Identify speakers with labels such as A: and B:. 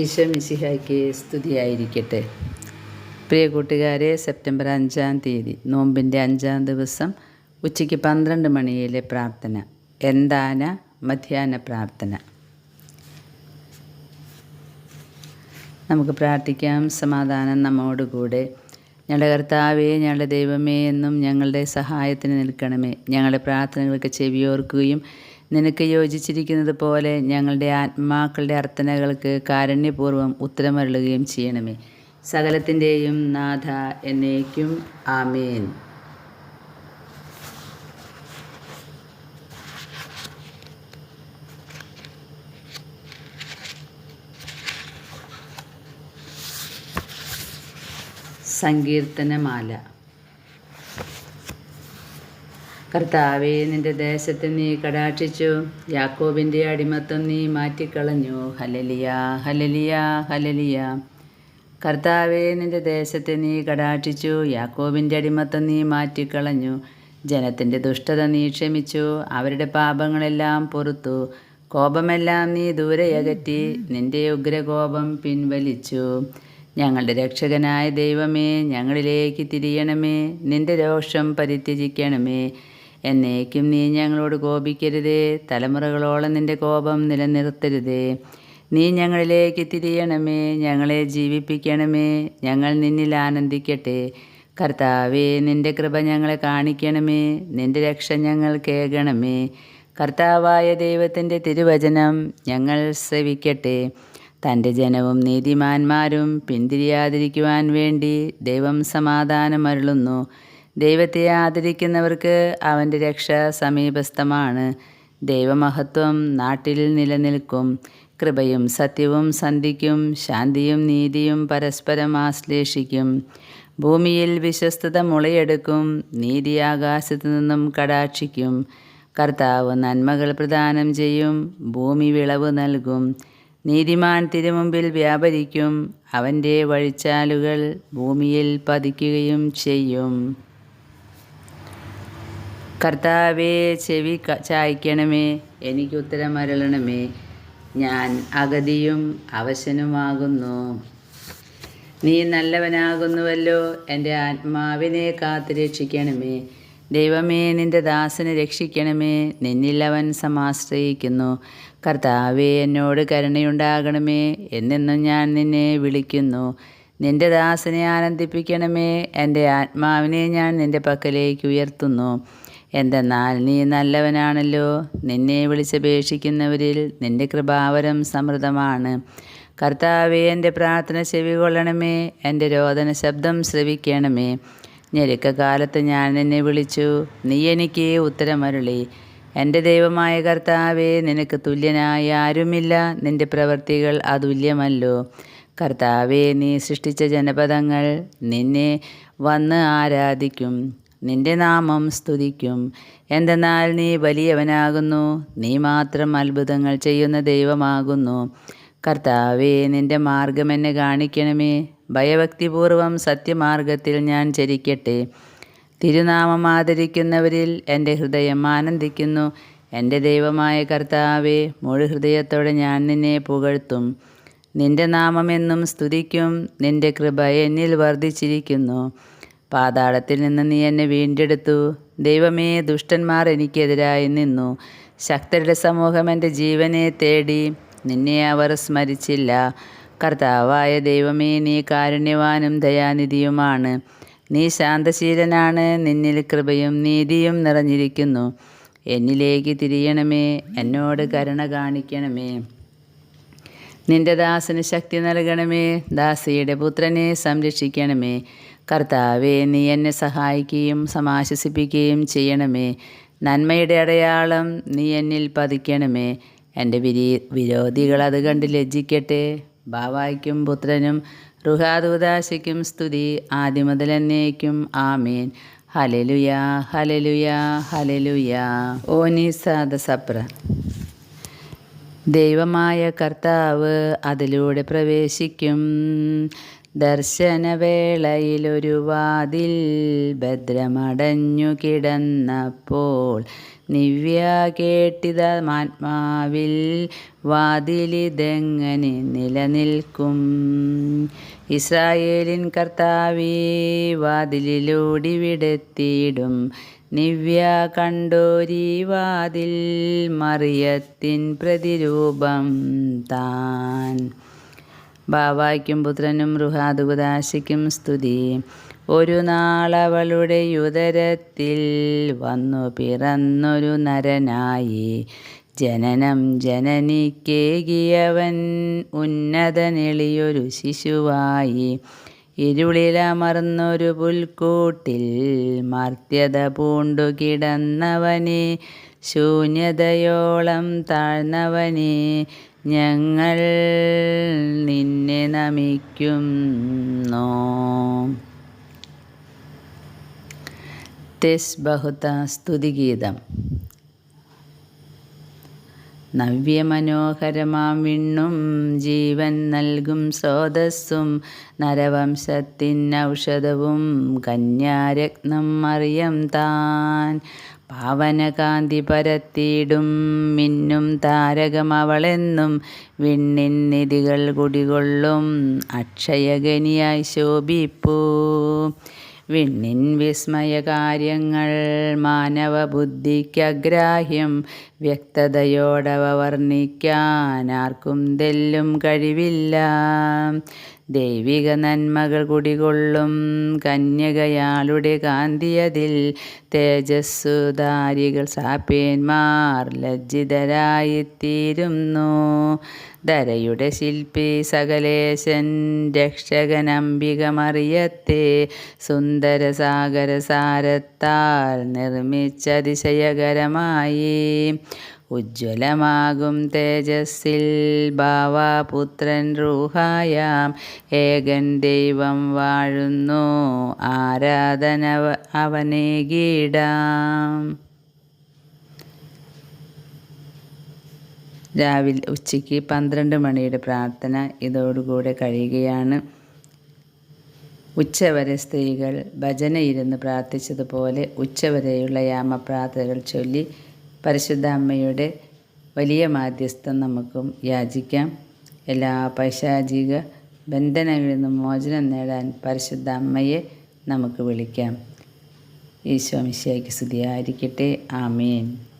A: ഈശോ മിശിഹായ്ക്ക് സ്തുതിയായിരിക്കട്ടെ. പ്രിയ കൂട്ടുകാരെ സെപ്റ്റംബർ അഞ്ചാം തീയതി നോമ്പിന്റെ അഞ്ചാം ദിവസം ഉച്ചയ്ക്ക് പന്ത്രണ്ട് മണിയിലെ പ്രാർത്ഥന എന്താന മധ്യാഹ്ന പ്രാർത്ഥന? നമുക്ക് പ്രാർത്ഥിക്കാം. സമാധാനം നമ്മോടുകൂടെ ഞങ്ങളുടെ കർത്താവേ ഞങ്ങളുടെ ദൈവമേ എന്നും ഞങ്ങളുടെ സഹായത്തിന് നിൽക്കണമേ. ഞങ്ങളുടെ പ്രാർത്ഥനകൾക്ക് ചെവിയോർക്കുകയും നിനക്ക് യോജിച്ചിരിക്കുന്നത് പോലെ ഞങ്ങളുടെ ആത്മാക്കളുടെ അർത്ഥനകൾക്ക് കാരുണ്യപൂർവം ഉത്തരമരുളുകയും ചെയ്യണമേ. സകലത്തിന്റെയും നാഥ എന്നേക്കും ആമേൻ. സങ്കീർത്തനമാല. കർത്താവേ നിന്റെ ദേശത്തെ നീ കടാക്ഷിച്ചു. യാക്കോബിന്റെ അടിമത്തം നീ മാറ്റിക്കളഞ്ഞു. ഹലലിയ ഹലലിയ ഹലലിയ കർത്താവെ നിന്റെ ദേശത്തെ നീ കടാക്ഷിച്ചു. യാക്കോബിന്റെ അടിമത്തം നീ മാറ്റിക്കളഞ്ഞു. ജനത്തിന്റെ ദുഷ്ടത നീ ക്ഷമിച്ചു. അവരുടെ പാപങ്ങളെല്ലാം പൊറത്തു. കോപമെല്ലാം നീ ദൂരെയകറ്റി നിന്റെ ഉഗ്രകോപം പിൻവലിച്ചു. ഞങ്ങളുടെ രക്ഷകനായ ദൈവമേ ഞങ്ങളിലേക്ക് തിരിയണമേ. നിന്റെ രോഷം പരിത്യജിക്കണമേ. എന്നേക്കും നീ ഞങ്ങളോട് കോപിക്കരുതേ. തലമുറകളോളം നിന്റെ കോപം നിലനിർത്തരുതേ. നീ ഞങ്ങളിലേക്ക് തിരിയണമേ. ഞങ്ങളെ ജീവിപ്പിക്കണമേ. ഞങ്ങൾ നിന്നിൽ ആനന്ദിക്കട്ടെ. കർത്താവേ നിന്റെ കൃപ ഞങ്ങളെ കാണിക്കണമേ. നിന്റെ രക്ഷ ഞങ്ങൾ കേൾക്കണമേ. കർത്താവായ ദൈവത്തിന്റെ തിരുവചനം ഞങ്ങൾ ശ്രവിക്കട്ടെ. തന്റെ ജനവും നീതിമാന്മാരും പിന്തിരിയാതിരിക്കുവാൻ വേണ്ടി ദൈവം സമാധാനമരുളുന്നു. ദൈവത്തെ ആദരിക്കുന്നവർക്ക് അവന്റെ രക്ഷ സമീപസ്ഥമാണ്. ദൈവമഹത്വം നാട്ടിൽ നിലനിൽക്കും. കൃപയും സത്യവും സന്ധിക്കും ശാന്തിയും നീതിയും പരസ്പരം ആശ്ലേഷിക്കും. ഭൂമിയിൽ വിശ്വസ്തത മുളയെടുക്കും നീതി ആകാശത്തു നിന്നും കടാക്ഷിക്കും. കർത്താവ് നന്മകൾ പ്രദാനം ചെയ്യും ഭൂമി വിളവ് നൽകും. നീതിമാൻ തിരുമുമ്പിൽ വ്യാപരിക്കും അവന്റെ വഴിച്ചാലുകൾ ഭൂമിയിൽ പതിക്കുകയും ചെയ്യും. കർത്താവെ ചെവി ചായ്ക്കണമേ എനിക്ക് ഉത്തരമരളണമേ ഞാൻ അഗതിയും അവശനുമാകുന്നു. നീ നല്ലവനാകുന്നുവല്ലോ എന്റെ ആത്മാവിനെ കാത്തു രക്ഷിക്കണമേ ദൈവമേ നിന്റെ ദാസനെ രക്ഷിക്കണമേ. നിന്നിൽ സമാശ്രയിക്കുന്നു. കർത്താവേ എന്നോട് കരുണയുണ്ടാകണമേ. എന്നെന്നും ഞാൻ നിന്നെ വിളിക്കുന്നു. നിന്റെ ദാസനെ ആനന്ദിപ്പിക്കണമേ. എന്റെ ആത്മാവിനെ ഞാൻ നിന്റെ പക്കലേക്ക് ഉയർത്തുന്നു. എന്തെന്നാൽ നീ നല്ലവനാണല്ലോ. നിന്നെ വിളിച്ചപേക്ഷിക്കുന്നവരിൽ നിന്റെ കൃപാവരം സമൃദ്ധമാണ്. കർത്താവെ എന്റെ പ്രാർത്ഥന ചെവികൊള്ളണമേ. എന്റെ രോദന ശബ്ദം ശ്രവിക്കണമേ. ഞെരുക്കകാലത്ത് ഞാൻ നിന്നെ വിളിച്ചു. നീ എനിക്ക് ഉത്തരമരുളി. എന്റെ ദൈവമായ കർത്താവെ നിനക്ക് തുല്യനായി ആരുമില്ല. നിന്റെ പ്രവൃത്തികൾ അതുല്യമല്ലോ. കർത്താവെ നീ സൃഷ്ടിച്ച ജനപദങ്ങൾ നിന്നെ വന്ന് ആരാധിക്കും. നിന്റെ നാമം സ്തുതിക്കും. എന്തെന്നാൽ നീ വലിയവനാകുന്നു നീ മാത്രം അത്ഭുതങ്ങൾ ചെയ്യുന്ന ദൈവമാകുന്നു. കർത്താവേ നിന്റെ മാർഗം എന്നെ കാണിക്കണമേ. ഭയഭക്തിപൂർവം സത്യമാർഗത്തിൽ ഞാൻ ചരിക്കട്ടെ. തിരുനാമം ആദരിക്കുന്നവരിൽ എന്റെ ഹൃദയം ആനന്ദിക്കുന്നു. എന്റെ ദൈവമായ കർത്താവെ മുഴു ഹൃദയത്തോടെ ഞാൻ നിന്നെ പുകഴ്ത്തും. നിന്റെ നാമമെന്നും സ്തുതിക്കും നിന്റെ കൃപ എന്നിൽ വർദ്ധിച്ചിരിക്കുന്നു. പാതാളത്തിൽ നിന്ന് നീ എന്നെ വീണ്ടെടുത്തു. ദൈവമേ ദുഷ്ടന്മാർ എനിക്കെതിരായി നിന്നു. ശക്തരുടെ സമൂഹം എന്റെ ജീവനെ തേടി. നിന്നെ അവർ സ്മരിച്ചില്ല. കർത്താവായ ദൈവമേ നീ കാരുണ്യവാനും ദയാനിധിയുമാണ്. നീ ശാന്തശീലനാണ്. നിന്നിൽ കൃപയും നീതിയും നിറഞ്ഞിരിക്കുന്നു. എന്നിലേക്ക് തിരിയണമേ. എന്നോട് കരുണ കാണിക്കണമേ. നിന്റെ ദാസന് ശക്തി നൽകണമേ. ദാസിയുടെ പുത്രനെ സംരക്ഷിക്കണമേ. കർത്താവെ നീ എന്നെ സഹായിക്കുകയും സമാശ്വസിപ്പിക്കുകയും ചെയ്യണമേ. നന്മയുടെ അടയാളം നീ എന്നിൽ പതിക്കണമേ. എന്റെ വിരി വിരോധികൾ അത് കണ്ട് ലജ്ജിക്കട്ടെ. ബാവായ്ക്കും പുത്രനും റുഹാദുദാശയ്ക്കും സ്തുതി. ആദ്യം മുതൽ എന്നേക്കും ആമീൻ. ഹലലുയ ഹലലുയ ഹലലുയ ഓ സപ്ര. ദൈവമായ കർത്താവ് അതിലൂടെ പ്രവേശിക്കും. ദർശനവേളയിലൊരു വാതിൽ ഭദ്രമടഞ്ഞു കിടന്നപ്പോൾ നിവ്യ കേട്ടിതമാത്മാവിൽ വാതിലിതെങ്ങനെ നിലനിൽക്കും? ഇസ്രായേലിൻ കർത്താവി വാതിലിലൂടി വിടത്തിയിടും. നിവ്യ കണ്ടോരി വാതിൽ മറിയത്തിൻ പ്രതിരൂപം താൻ ബാവായ്ക്കും പുത്രനും റുഹാദുകുദാശിക്കും സ്തുതി. ഒരു നാളവളുടെ ഉദരത്തിൽ വന്നു പിറന്നൊരു നരനായി. ജനനം ജനനിക്കേകിയവൻ ഉന്നതനെളിയൊരു ശിശുവായി. ഇരുളിലമർന്നൊരു പുൽക്കൂട്ടിൽ മർത്യത പൂണ്ടു കിടന്നവനെ ശൂന്യതയോളം താഴ്ന്നവനെ ഞങ്ങൾ നിന്നെ നമിക്കുന്നു. തെസ് ബഹുത സ്തുതിഗീതം നവ്യമനോഹരമാം വിണ്ണും ജീവൻ നൽകും സ്രോതസ്സും നരവംശത്തിൻ ഔഷധവും കന്യാരത്നം അറിയം താൻ. പാവനകാന്തി പരത്തിയിടും. മിന്നും താരകമവളെന്നും വിണ്ണിൻ നിധികൾ കുടികൊള്ളും. അക്ഷയഗനിയായി ശോഭിപ്പൂ. വിണ്ണിൻ വിസ്മയകാര്യങ്ങൾ മാനവബുദ്ധിക്കഗ്രാഹ്യം വ്യക്തതയോടവ വർണിക്കാൻ ആർക്കും തെല്ലും കഴിവില്ല. ദൈവിക നന്മകൾ കുടികൊള്ളും കന്യകയാളുടെ കാന്തിയതിൽ. തേജസ്സുധാരികൾ സാപ്പേന്മാർ ലജ്ജിതരായിത്തീരുന്നു. ധരയുടെ ശില്പി സകലേശൻ രക്ഷകനംബിക മറിയത്തെ സുന്ദരസാഗര സാരത്താൽ നിർമ്മിച്ചതിശയകരമായി. ഉജ്ജ്വലമാകും തേജസ്സിൽ ഭാവാപുത്രൻ റൂഹായാം. ഏകൻ ദൈവം വാഴുന്നു ആരാധന അവനെ ഗീടാം. രാവിലെ ഉച്ചയ്ക്ക് പന്ത്രണ്ട് മണിയുടെ പ്രാർത്ഥന ഇതോടുകൂടെ കഴിയുകയാണ്. ഉച്ചവരെ സ്ത്രീകൾ ഭജന ഇരുന്ന് പ്രാർത്ഥിച്ചതുപോലെ ഉച്ചവരെയുള്ള യാമപ്രാർത്ഥനകൾ ചൊല്ലി പരിശുദ്ധ അമ്മയുടെ വലിയ മാധ്യസ്ഥം നമുക്കും യാചിക്കാം. എല്ലാ പൈശാചിക ബന്ധനങ്ങളിൽ നിന്നും മോചനം നേടാൻ പരിശുദ്ധ അമ്മയെ നമുക്ക് വിളിക്കാം. ഈശോ മിശിയായ്ക്ക് സ്തുതിയായിരിക്കട്ടെ. ആമേൻ.